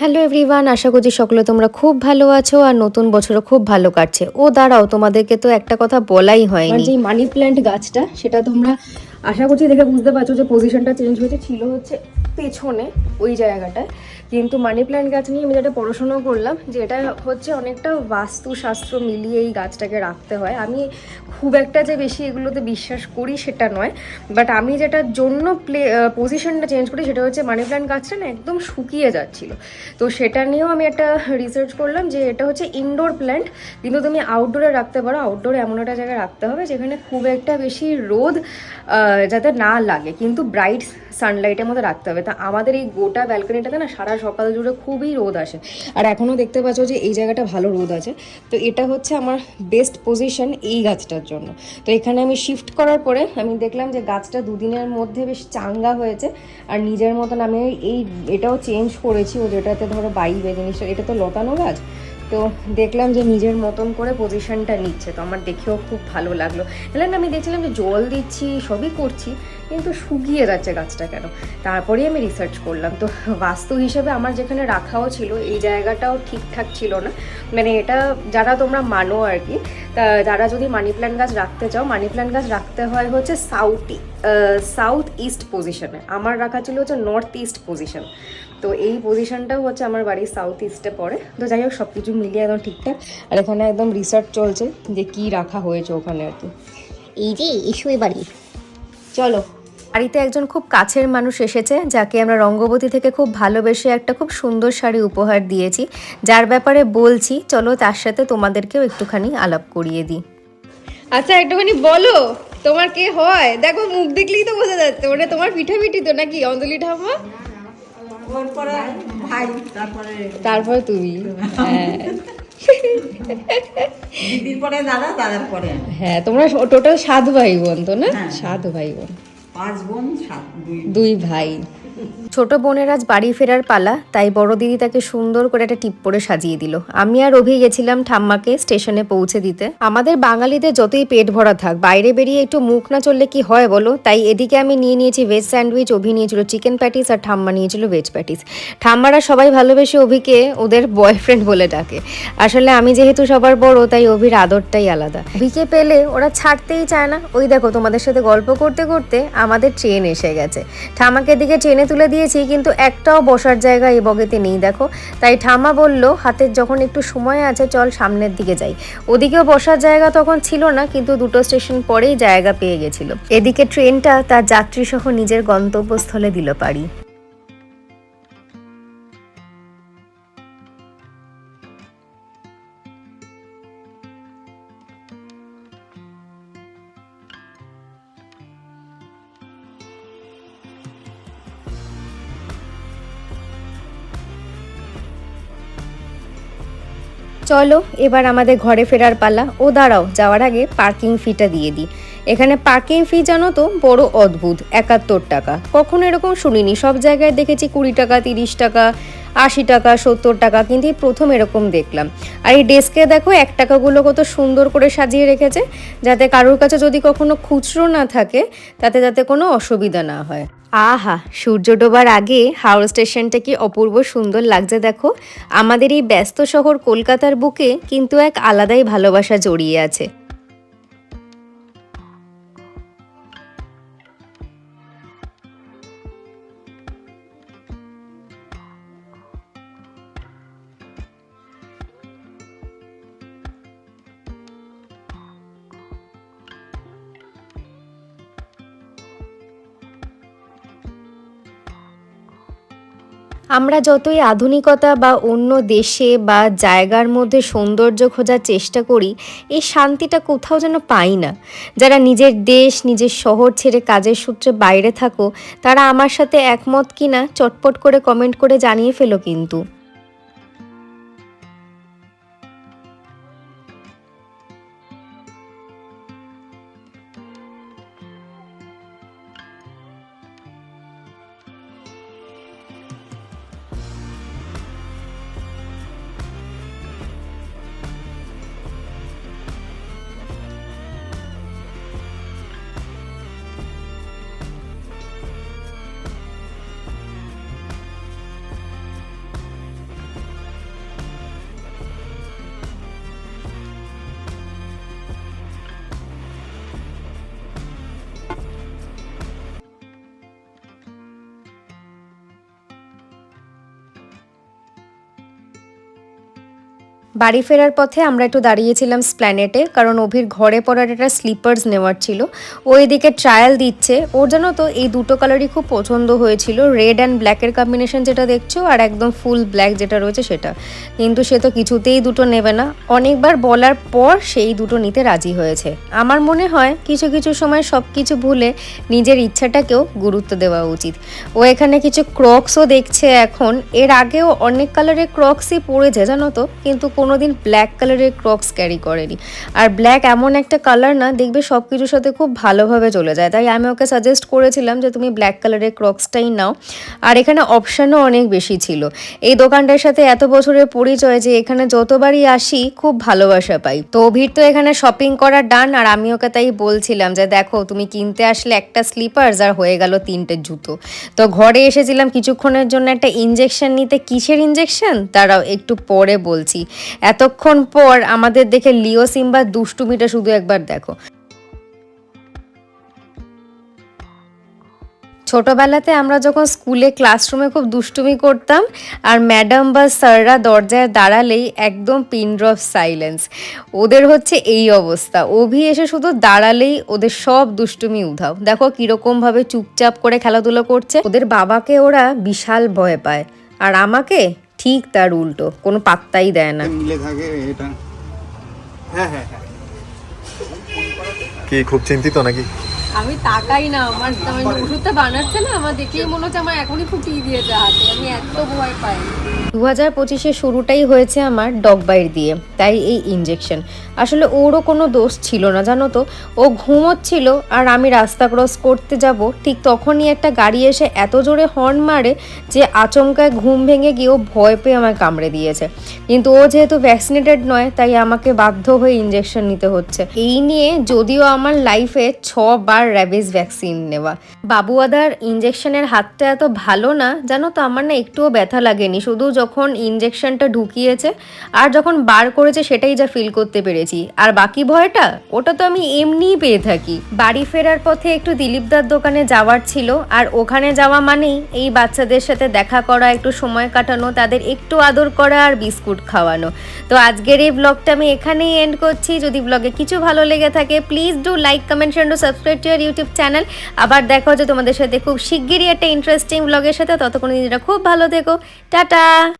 Hello everyone আশা করছি সকলে তোমরা খুব ভালো আছো আর নতুন বছরও খুব ভালো কাটছে। ও দাঁড়াও, তোমাদেরকে তো একটা কথা বলাই হয় যে মানি প্ল্যান্ট গাছটা, সেটা তোমরা আশা করছি দেখে বুঝতে পারছ যে পজিশনটা চেঞ্জ হয়েছে। ছিল হচ্ছে পেছনে ওই জায়গাটায়। কিন্তু মানি প্ল্যান্ট গাছ নিয়ে আমি যেটা পড়াশোনা করলাম যে এটা হচ্ছে অনেকটা বাস্তুশাস্ত্র মিলিয়ে এই গাছটাকে রাখতে হয়। আমি খুব একটা যে বেশি এগুলোতে বিশ্বাস করি সেটা নয় বাট আমি যেটার জন্য প্লে পজিশনটা চেঞ্জ করি সেটা হচ্ছে মানি প্ল্যান্ট গাছটা না একদম শুকিয়ে যাচ্ছিল। তো সেটা নিয়েও আমি একটা রিসার্চ করলাম যে এটা হচ্ছে ইনডোর প্ল্যান্ট কিন্তু তুমি আউটডোরে রাখতে পারো। আউটডোরে এমন একটা জায়গায় রাখতে হবে যেখানে খুব একটা বেশি রোদ যাতে না লাগে। কিন্তু ব্রাইট সানলাইটের মধ্যে রাখতে হবে। তা আমাদের এই গোটা ব্যালকনিটাতে না সারা সকাল জুড়ে খুবই রোদ আসে। আর এখনও দেখতে পাচ্ছ যে এই জায়গাটা ভালো রোদ আছে। তো এটা হচ্ছে আমার বেস্ট পজিশন এই গাছটার জন্য। তো এখানে আমি শিফট করার পরে আমি দেখলাম যে গাছটা দুদিনের মধ্যে বেশ চাঙ্গা হয়েছে। আর নিজের মতন আমি এই এটাও চেঞ্জ করেছি ও যেটাতে ধরো বাইবে জিনিসটা এটা তো লতানো গাছ। তো দেখলাম যে নিজের মতন করে পজিশনটা নিচ্ছে। তো আমার দেখেও খুব ভালো লাগল। তাহলে আমি দেখছিলাম যে জল দিচ্ছি, সবই করছি। কিন্তু শুকিয়ে যাচ্ছে গাছটা কেন? তারপরেই আমি রিসার্চ করলাম। তো বাস্তু হিসেবে আমার যেখানে রাখাও ছিল এই জায়গাটাও ঠিকঠাক ছিল না। মানে এটা যারা তোমরা মানো আর কি তা যারা যদি মানি প্ল্যান্ট গাছ রাখতে চাও মানি প্ল্যান্ট গাছ রাখতে হয় হচ্ছে সাউথ সাউথ ইস্ট পজিশনে আমার রাখা ছিল হচ্ছে নর্থ ইস্ট পজিশন তো এই পজিশনটাও হচ্ছে আমার বাড়ির সাউথ ইস্টে পড়ে। তো যাই হোক সব কিছু মিলিয়ে একদম ঠিকঠাক। আর এখানে একদম রিসার্চ চলছে যে কি রাখা হয়েছে ওখানে আর কি। এই যে এসো এবারে। চলো। বাড়িতে একজন খুব কাছের মানুষ এসেছে যাকে আমরা রঙ্গবতী থেকে খুব ভালোবেসে একটা খুব সুন্দর শাড়ি উপহার দিয়েছি। যার ব্যাপারে বলছি চলো তার সাথে তোমাদেরকেও একটুখানি আলাপ করিয়ে দিই। আচ্ছা একটুখানি বলো তোমার কে হয়? দেখো মুখ দেখলেই তো বোঝা যাচ্ছে ওটা তোমার পিঠা পিঠি তো নাকি? অঞ্জলি ঠাম্মা তারপরে তুমি। হ্যাঁ। দিদির পরে দাদা দাদার পরে আমি। হ্যাঁ তোমরা টোটাল সাত ভাই বোন তো না? হ্যাঁ। সাত ভাই বোন। পাঁচ বোন দুই ভাই। ছোট বোনের আজ বাড়ি ফেরার পালা, তাই বড় দিদি তাকে সুন্দর করে একটা টিপ পরে সাজিয়ে দিল। আমি আর অভি গেছিলাম ঠাম্মাকে স্টেশনে পৌঁছে দিতে। আমাদের বাঙালিদের যতই পেট ভরা থাক, বাইরে বেরিয়ে একটু মুখ না চললে কি হয় বলো? তাই এদিকে আমি নিয়ে নিয়েছি ভেজ স্যান্ডউইচ অভি নিয়েছিল চিকেন প্যাটিস আর ঠাম্মা নিয়েছিল ভেজ প্যাটিস ঠাম্মারা সবাই ভালোবেসে অভিকে ওদের বয়ফ্রেন্ড বলে ডাকে। আসলে আমি যেহেতু সবার বড়, তাই অভির আদরটাই আলাদা। অভিকে পেলে ওরা ছাড়তেই চায় না। ওই দেখো তোমাদের সাথে গল্প করতে করতে আমাদের ট্রেন এসে গেছে। ঠাম্মাকে দিকে ট্রেনে তুলে দিয়েছি, কিন্তু একটাও বসার জায়গা এই বগেতে নেই, দেখো। তাই ঠামা বলল হাতের যখন একটু সময় আছে, চল সামনের দিকে যাই। ওদিকেও বসার জায়গা তখন ছিল না, কিন্তু দুটো স্টেশন পরেই জায়গা পেয়ে গেছিল। এদিকে ট্রেনটা তার যাত্রী সহ নিজের গন্তব্যস্থলে দিল পাড়ি। চলো, এবার আমাদের ঘরে ফেরার পালা। ও দাঁড়াও, যাওয়ার আগে পার্কিং ফিটা দিয়ে দিই। এখানে পার্কিং ফি জানো তো, বড় অদ্ভুত, একাত্তর টাকা। কখনো এরকম শুনিনি, সব জায়গায় দেখেছি কুড়ি টাকা, তিরিশ টাকা, আশি টাকা, সত্তর টাকা, কিন্তু এই প্রথম এরকম দেখলাম। আর এই ডেস্কে দেখো, এক টাকাগুলো কত সুন্দর করে সাজিয়ে রেখেছে, যাতে কারোর কাছে যদি কখনো খুচরো না থাকে, তাতে যাতে কোনো অসুবিধা না হয়। আহা, সূর্য ডোবার আগে হাওড়া স্টেশনটা কি অপূর্ব সুন্দর লাগছে দেখো। আমাদের এই ব্যস্ত শহর কলকাতার বুকে কিন্তু এক আলাদাই ভালোবাসা জড়িয়ে আছে। আমরা যতই আধুনিকতা বা অন্য দেশে বা জায়গার মধ্যে সৌন্দর্য খোঁজার চেষ্টা করি, এই শান্তিটা কোথাও যেন পাই না। যারা নিজের দেশ, নিজের শহর ছেড়ে কাজের সূত্রে বাইরে থাকো, তারা আমার সাথে একমত কিনা চটপট করে কমেন্ট করে জানিয়ে ফেলো কিন্তু। বাড়ি ফেরার পথে আমরা একটু দাঁড়িয়েছিলাম স্প্ল্যানেটে, কারণ অভির ঘরে পড়ার একটা স্লিপার্স নেওয়ার ছিল। ও এদিকে ট্রায়াল দিচ্ছে। ওর জানো তো, এই দুটো কালারই খুব পছন্দ হয়েছিল রেড অ্যান্ড ব্ল্যাকের কম্বিনেশন যেটা দেখছ আর একদম ফুল ব্ল্যাক যেটা রয়েছে সেটা। কিন্তু সে তো কিছুতেই দুটো নেবে না। অনেকবার বলার পর সেই দুটো নিতে রাজি হয়েছে। আমার মনে হয় কিছু কিছু সময় সব কিছু ভুলে নিজের ইচ্ছাটাকেও গুরুত্ব দেওয়া উচিত। ও এখানে কিছু ক্রক্সও দেখছে এখন। এর আগেও অনেক কালারের ক্রক্সই পরেছে জানো তো? কিন্তু কোনোদিন ব্ল্যাক কালারের ক্রক্স ক্যারি করেনি। আর ব্ল্যাক এমন একটা কালার না, দেখবে সব কিছুর সাথে খুব ভালোভাবে চলে যায়। তাই আমি ওকে সাজেস্ট করেছিলাম যে তুমি ব্ল্যাক কালারের ক্রক্সটাই নাও। আর এখানে অপশানও অনেক বেশি ছিল। এই দোকানটার সাথে এত বছরের পরিচয় যে এখানে যতবারই আসি, খুব ভালোবাসা পাই। তো অভির তো এখানে শপিং করার ডান আর আমি ওকে তাই বলছিলাম যে দেখো, তুমি কিনতে আসলে একটা স্লিপার্স আর হয়ে গেল তিনটে জুতো। তো ঘরে এসেছিলাম, কিছুক্ষণের জন্য একটা ইঞ্জেকশন নিতে। কিসের ইঞ্জেকশন তারাও একটু পরে বলছি। এতক্ষণ পর আমাদের দেখে লিও সিম্বার দুষ্টুমিটা শুধু একবার দেখো। ছোটবেলাতে আমরা যখন স্কুলে ক্লাসরুমে খুব দুষ্টুমি করতাম, আর ম্যাডাম বা স্যাররা দরজায় দাঁড়ালেই একদম পিন ড্রপ সাইলেন্স। ওদের হচ্ছে এই অবস্থা। অভি এসে শুধু দাঁড়ালেই ওদের সব দুষ্টুমি উধাও। দেখো কীরকমভাবে চুপচাপ করে খেলাধুলো করছে। ওদের বাবাকে ওরা বিশাল ভয় পায়। আর আমাকে? ঠিক তার উল্টো কোনো পাত্তাই দেয় না। মিলে থাকে এটা। হ্যাঁ হ্যাঁ হ্যাঁ। কি খুব চিন্তিত নাকি? আমি তাকাই না আমার আমার ওষুধটা বানাচ্ছে না আমার দেখেই মনে হচ্ছে আমার এখনই ফুটিয়ে দিয়েছে হাতে আমি এত ভয় পাই। দু হাজার পঁচিশে শুরুটাই হয়েছে আমার ডগ বাইট দিয়ে তাই এই ইঞ্জেকশন আসলে ওরও কোনো দোষ ছিল না জানো তো? ও ঘুমোচ্ছিল আর আমি রাস্তা ক্রস করতে যাব ঠিক তখনই একটা গাড়ি এসে এত জোরে হর্ন মারে যে আচমকায় ঘুম ভেঙে গিয়ে ও ভয় পেয়ে আমায় কামড়ে দিয়েছে। কিন্তু ও যেহেতু ভ্যাকসিনেটেড নয় তাই আমাকে বাধ্য হয়ে ইঞ্জেকশন নিতে হচ্ছে। এই নিয়ে যদিও আমার লাইফে ছ বার র্যাবিস ভ্যাকসিন নেওয়া। বাবুয়াদার ইঞ্জেকশনের হাতটা এত ভালো না, জানো তো আমার না একটুও ব্যথা লাগেনি। শুধু যখন ইঞ্জেকশনটা ঢুকিয়েছে আর যখন বার করেছে সেটাই যা ফিল করতে পেরেছি। আর বাকি ভয়টা, ওটা তো আমি এমনিই পেয়ে থাকি। বাড়ি ফেরার পথে একটু দিলীপদার দোকানে যাওয়ার ছিল, আর ওখানে যাওয়া মানেই এই বাচ্চাদের সাথে দেখা করা, একটু সময় কাটানো, তাদের একটু আদর করা আর বিস্কুট খাওয়ানো। তো আজকের এই ব্লগটা আমি এখানেই এন্ড করছি। যদি ব্লগে কিছু ভালো লেগে থাকে please do like comment to subscribe to YouTube channel. আবার দেখা হচ্ছে তোমাদের সাথে খুব শিগগিরই একটা ইন্টারেস্টিং ব্লগের সাথে। ততক্ষণ নিজেরা খুব ভালো থেকো। টাটা!